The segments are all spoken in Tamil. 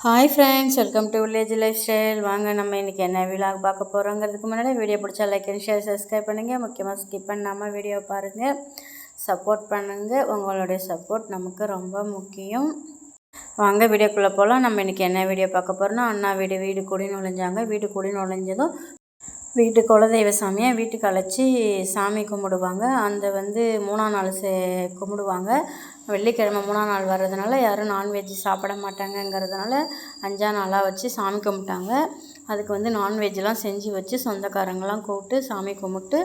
Hi friends welcome to village life style வாங்க நம்ம இன்றைக்கி என்ன விழாக் பார்க்க போகிறோங்கிறதுக்கு முன்னாடி வீடியோ பிடிச்சா லைக் அண்ட் ஷேர் சப்ஸ்கிரைப் பண்ணுங்கள் முக்கியமாக ஸ்கிப் பண்ணாமல் வீடியோ பாருங்கள் சப்போர்ட் பண்ணுங்கள் உங்களுடைய சப்போர்ட் நமக்கு ரொம்ப முக்கியம். வாங்க வீடியோக்குள்ளே போகலாம் நம்ம இன்றைக்கி என்ன வீடியோ பார்க்க போகிறோன்னா அண்ணா வீடு வீடு கூடி நுழைஞ்சாங்க. வீடு கூடி நுழைஞ்சதும் வீட்டு குலதெய்வ சாமியை வீட்டுக்கு அழைச்சி சாமி கும்பிடுவாங்க. அந்த வந்து மூணாம் நாள் சே கும்பிடுவாங்க. வெள்ளிக்கிழமை மூணாம் நாள் வர்றதுனால யாரும் நான்வெஜ் சாப்பிட மாட்டாங்கங்கிறதுனால அஞ்சா நாளாக வச்சு சாமி கும்பிட்டாங்க. அதுக்கு வந்து நான்வெஜ்லாம் செஞ்சு வச்சு சொந்தக்காரங்களாம் கூப்பிட்டு சாமி கும்பிட்டு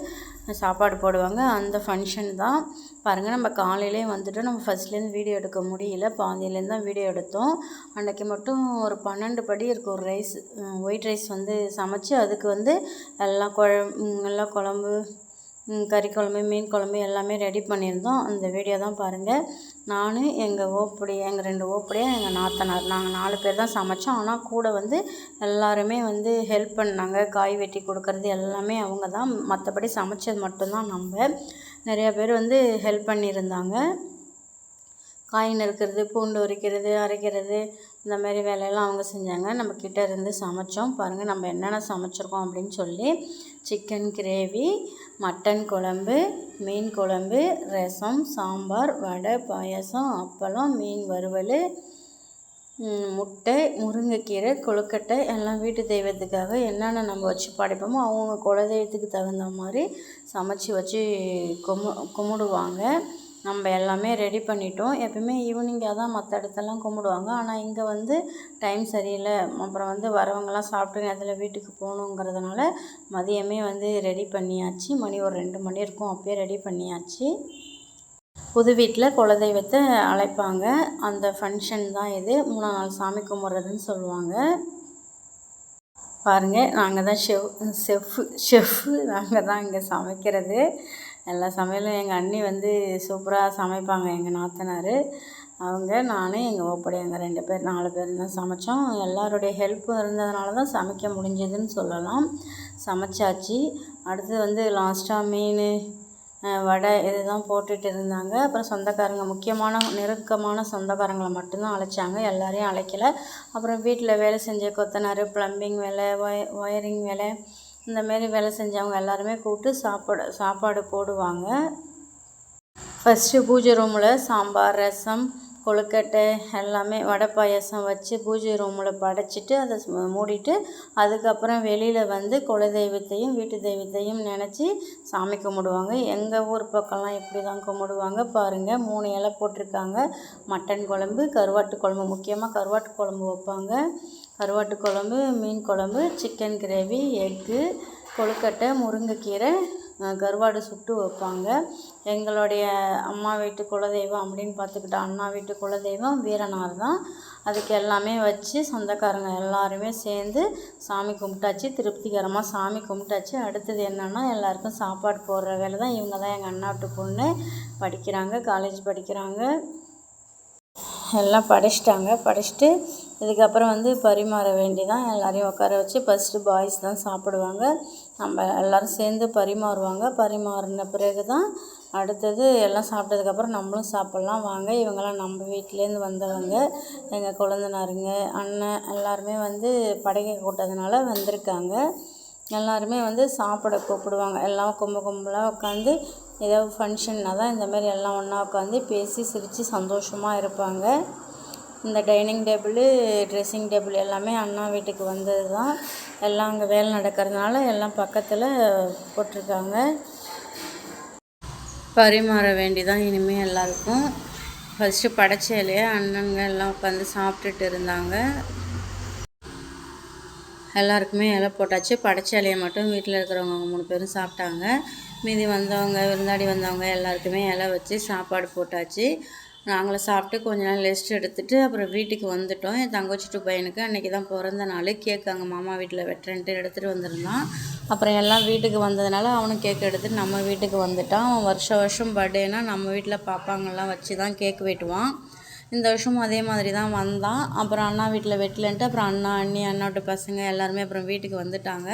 சாப்பாடு போடுவாங்க. அந்த ஃபங்க்ஷன் தான். பாருங்கள் நம்ம காலையிலே வந்துட்டு நம்ம ஃபஸ்ட்லேருந்து வீடியோ எடுக்க முடியல. பாதியிலேருந்து தான் வீடியோ எடுத்தோம். அன்றைக்கி மட்டும் ஒரு பன்னெண்டு படி இருக்கும் ஒரு ரைஸ் ஒயிட் ரைஸ் வந்து சமைச்சு அதுக்கு வந்து எல்லாம் குழம்பு எல்லா குழம்பு கறி குழம்பு மீன் குழம்பு எல்லாமே ரெடி பண்ணியிருந்தோம். அந்த வீடியோ தான் பாருங்கள் நான் எங்கள் ஓப்படி எங்கள் ரெண்டு ஓப்படியாக எங்கள் நாத்தனார் நாங்கள் நாலு பேர் தான் சமைச்சோம். ஆனால் கூட வந்து எல்லாருமே வந்து ஹெல்ப் பண்ணாங்க. காய் வெட்டி கொடுக்கறது எல்லாமே அவங்க தான். மற்றபடி சமைச்சது மட்டும்தான் நம்ம. நிறையா பேர் வந்து ஹெல்ப் பண்ணியிருந்தாங்க. காய் நறுக்கிறது பூண்டு உரிக்கிறது அரைக்கிறது இந்த மாதிரி வேலையெல்லாம் அவங்க செஞ்சாங்க. நம்ம கிட்டே இருந்து சமைச்சோம். பாருங்கள் நம்ம என்னென்ன சமைச்சிருக்கோம் அப்படின்னு சொல்லி சிக்கன் கிரேவி மட்டன் குழம்பு மீன் குழம்பு ரசம் சாம்பார் வடை பாயசம் அப்பளம் மீன் வறுவல் முட்டை முருங்கைக்கீரை கொழுக்கட்டை எல்லாம் வீட்டு தெய்வத்துக்காக என்னென்ன நம்ம வச்சு படைப்போமோ அவங்க குலதெய்வத்துக்கு தகுந்த மாதிரி சமைச்சி வச்சு கும்பு கும்பிடுவாங்க. நம்ம எல்லாமே ரெடி பண்ணிட்டோம். எப்பயுமே ஈவினிங்காக தான் மற்ற இடத்தெல்லாம் கும்பிடுவாங்க. ஆனால் இங்கே வந்து டைம் சரியில்லை. அப்புறம் வந்து வரவங்கெல்லாம் சாப்பிட்டு நேரத்தில் வீட்டுக்கு போகணுங்கிறதுனால மதியமே வந்து ரெடி பண்ணியாச்சு. மணி ஒரு ரெண்டு மணி இருக்கும். அப்போயே ரெடி பண்ணியாச்சு. புது வீட்டில் குலதெய்வத்தை அழைப்பாங்க. அந்த ஃபங்க்ஷன் தான் இது. மூணாம் நாள் சாமி கும்பிட்றதுன்னு சொல்லுவாங்க. பாருங்கள் நாங்கள் தான் ஷெஃப் செஃப்பு ஷெஃப் நாங்கள் தான் இங்கே சமைக்கிறது. எல்லா சமையலும் எங்கள் அண்ணி வந்து சூப்பராக சமைப்பாங்க எங்கள் நாத்தனார். அவங்க நான் எங்கள் ஓப்படி எங்கள் ரெண்டு பேர் நாலு பேர் தான் சமைச்சோம். எல்லாருடைய ஹெல்ப்பும் இருந்ததுனால தான் சமைக்க முடிஞ்சதுன்னு சொல்லலாம். சமைச்சாச்சு. அடுத்து வந்து லாஸ்ட்டாக மீன் வடை இதுதான் போட்டுட்டு இருந்தாங்க. அப்புறம் சொந்தக்காரங்க முக்கியமான நெருக்கமான சொந்தக்காரங்களை மட்டும்தான் அழைச்சாங்க. எல்லாரையும் அழைக்கல. அப்புறம் வீட்டில் வேலை செஞ்ச கொத்தனார் ப்ளம்பிங் வேலை ஒய ஒயரிங் வேலை இந்தமாரி வேலை செஞ்சவங்க எல்லாருமே கூப்பிட்டு சாப்பாடு சாப்பாடு போடுவாங்க. ஃபஸ்ட்டு பூஜை ரூமில் சாம்பார் ரசம் கொழுக்கட்டை எல்லாமே வடை பாயாசம் வச்சு பூஜை ரூமில் படைச்சிட்டு அதை மூடிட்டு அதுக்கப்புறம் வெளியில் வந்து குல தெய்வத்தையும் வீட்டு தெய்வத்தையும் நினச்சி சாமி கும்பிடுவாங்க. எங்கள் ஊர் பக்கம்லாம் இப்படி தான் கும்பிடுவாங்க. பாருங்கள் மூணு இலை போட்டிருக்காங்க. மட்டன் குழம்பு கருவாட்டு குழம்பு முக்கியமாக கருவாட்டு குழம்பு வைப்பாங்க. கருவாட்டு குழம்பு மீன் குழம்பு சிக்கன் கிரேவி எக்கு கொழுக்கட்டை முருங்கைக்கீரை கருவாடு சுட்டு வைப்பாங்க. எங்களுடைய அம்மா வீட்டு குலதெய்வம் அப்படின்னு பார்த்துக்கிட்டா அண்ணா வீட்டு குலதெய்வம் வீரனார் தான். அதுக்கு எல்லாமே வச்சு சொந்தக்காரங்க எல்லாருமே சேர்ந்து சாமி கும்பிட்டாச்சு. திருப்திகரமாக சாமி கும்பிட்டாச்சு. அடுத்தது என்னென்னா எல்லாருக்கும் சாப்பாடு போடுற வேலை தான். இவங்க தான் எங்கள் அண்ணாட்டு பொண்ணு. படிக்கிறாங்க காலேஜ் படிக்கிறாங்க. எல்லாம் படிச்சிட்டாங்க. படிச்சுட்டு இதுக்கப்புறம் வந்து பரிமாற வேண்டி தான் எல்லோரையும் உட்கார வச்சு ஃபஸ்ட்டு பாய்ஸ் தான் சாப்பிடுவாங்க. நம்ம எல்லோரும் சேர்ந்து பரிமாறுவாங்க. பரிமாறின பிறகு தான் அடுத்தது எல்லாம் சாப்பிட்டதுக்கப்புறம் நம்மளும் சாப்பிட்லாம். வாங்க இவங்கெல்லாம் நம்ம வீட்டிலேருந்து வந்தவங்க. எங்கள் குழந்தனாருங்க அண்ணன் எல்லாருமே வந்து படைக்க கூட்டதுனால வந்திருக்காங்க. எல்லாருமே வந்து சாப்பிட கூப்பிடுவாங்க. எல்லாம் கும்ப கும்பலாக உட்காந்து ஏதாவது ஃபங்க்ஷன்னா தான் இந்தமாரி எல்லாம் ஒன்றா உட்காந்து பேசி சிரித்து சந்தோஷமாக இருப்பாங்க. இந்த டைனிங் டேபிளு ட்ரெஸ்ஸிங் டேபிள் எல்லாமே அண்ணா வீட்டுக்கு வந்தது தான் எல்லாம் அங்கே வேலை நடக்கிறதுனால எல்லாம் பக்கத்தில் போட்டிருக்காங்க. பரிமாற வேண்டி தான் இனிமேல் எல்லாருக்கும் ஃபஸ்ட்டு படைச்சேலையே அண்ணனுங்க எல்லாம் உட்காந்து சாப்பிட்டுட்டு இருந்தாங்க. எல்லாருக்குமே இலை போட்டாச்சு. படைச்ச இலையை மட்டும் வீட்டில் இருக்கிறவங்க மூணு பேரும் சாப்பிட்டாங்க. மீதி வந்தவங்க விருந்தாடி வந்தவங்க எல்லாருக்குமே இலை வச்சு சாப்பாடு போட்டாச்சு. நாங்களும் சாப்பிட்டு கொஞ்ச நாள் ரெஸ்ட் எடுத்துகிட்டு அப்புறம் வீட்டுக்கு வந்துட்டோம். என் தங்கச்சி டூ பையனுக்கு அன்றைக்கி தான் பிறந்த நாள். கேக் அங்கே மாமா வீட்டில் வெட்டுறேன்ட்டு எடுத்துகிட்டு வந்திருந்தான். அப்புறம் எல்லாம் வீட்டுக்கு வந்ததுனால அவனும் கேக் எடுத்துகிட்டு நம்ம வீட்டுக்கு வந்துட்டான். அவன் வருஷம் வருஷம் பர்த்டேனா நம்ம வீட்டில் பாப்பாங்கெல்லாம் வச்சு தான் கேக் வெட்டுவான். இந்த வருஷமும் அதே மாதிரி தான் வந்தான். அப்புறம் அண்ணா வீட்டில் வெட்டலன்ட்டு அப்புறம் அண்ணா அண்ணி அண்ணாட்டு பசங்க எல்லாருமே அப்புறம் வீட்டுக்கு வந்துட்டாங்க.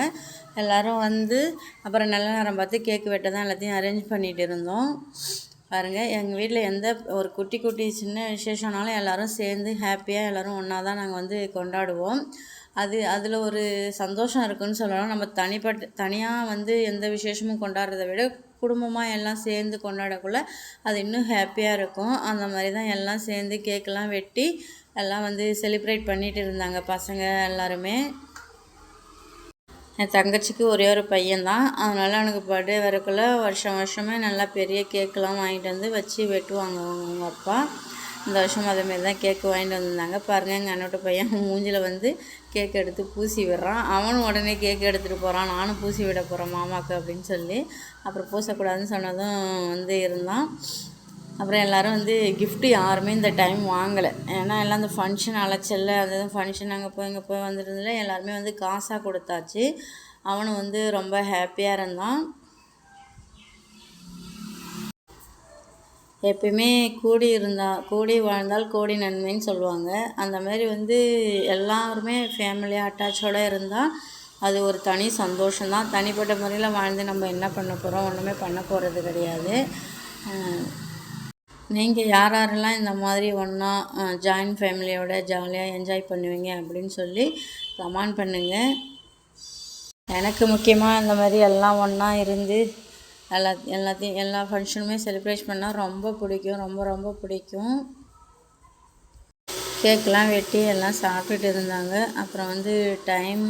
எல்லோரும் வந்து அப்புறம் நல்ல நேரம் பார்த்து கேக்கு வெட்ட தான் எல்லாத்தையும் அரேஞ்ச் பண்ணிகிட்டு இருந்தோம். பாருங்கள் எங்கள் வீட்டில் எந்த ஒரு குட்டி குட்டி சின்ன விசேஷம்னாலும் எல்லோரும் சேர்ந்து ஹாப்பியாக எல்லோரும் ஒன்றா தான் நாங்கள் வந்து கொண்டாடுவோம். அது அதில் ஒரு சந்தோஷம் இருக்குன்னு சொல்லலாம். நம்ம தனிப்பட்ட தனியாக வந்து எந்த விசேஷமும் கொண்டாடுறத விட குடும்பமாக எல்லாம் சேர்ந்து கொண்டாடக்குள்ள அது இன்னும் ஹாப்பியாக இருக்கும். அந்த மாதிரி தான் எல்லாம் சேர்ந்து கேக்கெலாம் வெட்டி எல்லாம் வந்து செலிப்ரேட் பண்ணிகிட்டு இருந்தாங்க பசங்க எல்லாருமே. என் தங்கச்சிக்கு ஒரே ஒரு பையன்தான். அதனால் அவனுக்கு பர்த்டே வரக்குள்ள வருஷம் வருஷமே நல்லா பெரிய கேக்கெலாம் வாங்கிட்டு வந்து வச்சு வெட்டுவாங்க அவங்க அப்பா. இந்த வருஷம் அதேமாரி தான் கேக்கு வாங்கிட்டு வந்திருந்தாங்க. பாருங்கள் எங்கள் அண்ணோட்ட பையன் மூஞ்சில் வந்து கேக் எடுத்து பூசி விடுறான். அவனும் உடனே கேக் எடுத்துகிட்டு போகிறான் நானும் பூசி விட போகிறேன் மாமாவுக்கு அப்படின்னு சொல்லி. அப்புறம் பூசக்கூடாதுன்னு சொன்னதும் வந்து இருந்தான். அப்புறம் எல்லோரும் வந்து கிஃப்ட்டு யாருமே இந்த டைம் வாங்கலை. ஏன்னா எல்லாம் அந்த ஃபங்க்ஷன் அலைச்சல்ல அது ஃபங்க்ஷன் அங்கே போய் இங்கே போய் வந்துருந்ததுல எல்லாருமே வந்து காசாக கொடுத்தாச்சு. அவனும் வந்து ரொம்ப ஹாப்பியாக இருந்தான். எப்பயுமே கூடி இருந்தால் கூடி வாழ்ந்தால் கோடி நன்மைன்னு சொல்லுவாங்க. அந்த மாதிரி வந்து எல்லாருமே ஃபேமிலியாக அட்டாச்சோடு இருந்தால் அது ஒரு தனி சந்தோஷம்தான். தனிப்பட்ட முறையில் வாழ்ந்து நம்ம என்ன பண்ண போகிறோம் ஒன்றுமே பண்ண போகிறது கிடையாது. நீங்கள் யார் யாரெல்லாம் இந்த மாதிரி ஒன்றா ஜாயின்ட் ஃபேமிலியோட ஜாலியாக என்ஜாய் பண்ணுவீங்க அப்படின்னு சொல்லி கமெண்ட் பண்ணுங்கள் எனக்கு முக்கியமாக இந்த மாதிரி எல்லாம் ஒன்றா இருந்து எல்லா எல்லாத்தையும் எல்லா ஃபங்க்ஷனுமே செலிப்ரேட் பண்ணால் ரொம்ப பிடிக்கும் ரொம்ப ரொம்ப பிடிக்கும். கேக்கெலாம் வெட்டி எல்லாம் சாப்பிட்டுட்டு இருந்தாங்க. அப்புறம் வந்து டைம்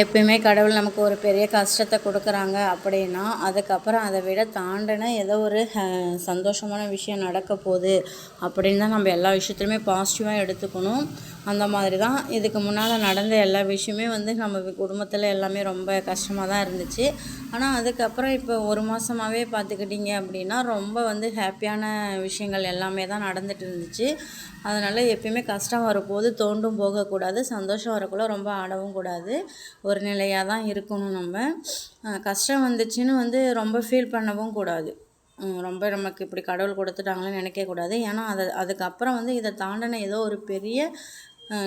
எப்பயுமே கடவுள் நமக்கு ஒரு பெரிய கஷ்டத்தை கொடுக்குறாங்க அப்படின்னா அதுக்கப்புறம் அதை விட தாண்டின ஏதோ ஒரு சந்தோஷமான விஷயம் நடக்க போகுது அப்படின்னு தான் நம்ம எல்லா விஷயத்துலையுமே பாசிட்டிவாக எடுத்துக்கணும். அந்த மாதிரி தான் இதுக்கு முன்னால் நடந்த எல்லா விஷயமே வந்து நம்ம குடும்பத்தில் எல்லாமே ரொம்ப கஷ்டமாக தான் இருந்துச்சு. ஆனால் அதுக்கப்புறம் இப்போ ஒரு மாதமாகவே பார்த்துக்கிட்டிங்க அப்படின்னா ரொம்ப வந்து ஹாப்பியான விஷயங்கள் எல்லாமே தான் நடந்துட்டு இருந்துச்சு. அதனால் எப்பயுமே கஷ்டம் வரும்போது தோண்டும் போகக்கூடாது சந்தோஷம் வரக்குள்ள ரொம்ப ஆடவும் கூடாது. ஒரு நிலையாக தான் இருக்கணும் நம்ம. கஷ்டம் வந்துச்சுன்னு வந்து ரொம்ப ஃபீல் பண்ணவும் கூடாது. ரொம்ப நமக்கு இப்படி கடவுள் கொடுத்துட்டாங்களேன்னு நினைக்கக்கூடாது ஏன்னா அதை அதுக்கப்புறம் வந்து இதை தாண்டின ஏதோ ஒரு பெரிய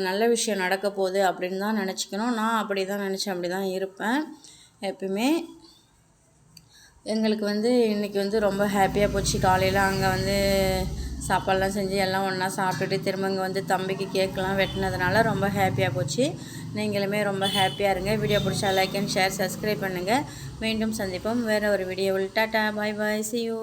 நல்ல விஷயம் நடக்க போகுது அப்படின்னு தான் நினச்சிக்கணும். நான் அப்படி தான் நினச்சேன் அப்படி தான் இருப்பேன். எப்பயுமே எங்களுக்கு வந்து இன்றைக்கி வந்து ரொம்ப ஹாப்பியாக போச்சு. காலையில் அங்கே வந்து சாப்பாடெலாம் செஞ்சு எல்லாம் ஒன்றா சாப்பிட்டுட்டு திரும்ப இங்கே வந்து தம்பிக்கு கேக்கெலாம் வெட்டினதுனால ரொம்ப ஹாப்பியாக போச்சு. நீங்களுமே ரொம்ப ஹாப்பியாக இருங்க. வீடியோ பிடிச்சா லைக் அண்ட் ஷேர் சப்ஸ்கிரைப் பண்ணுங்கள் மீண்டும் சந்திப்போம். வேறு ஒரு வீடியோவில் tata bye bye see you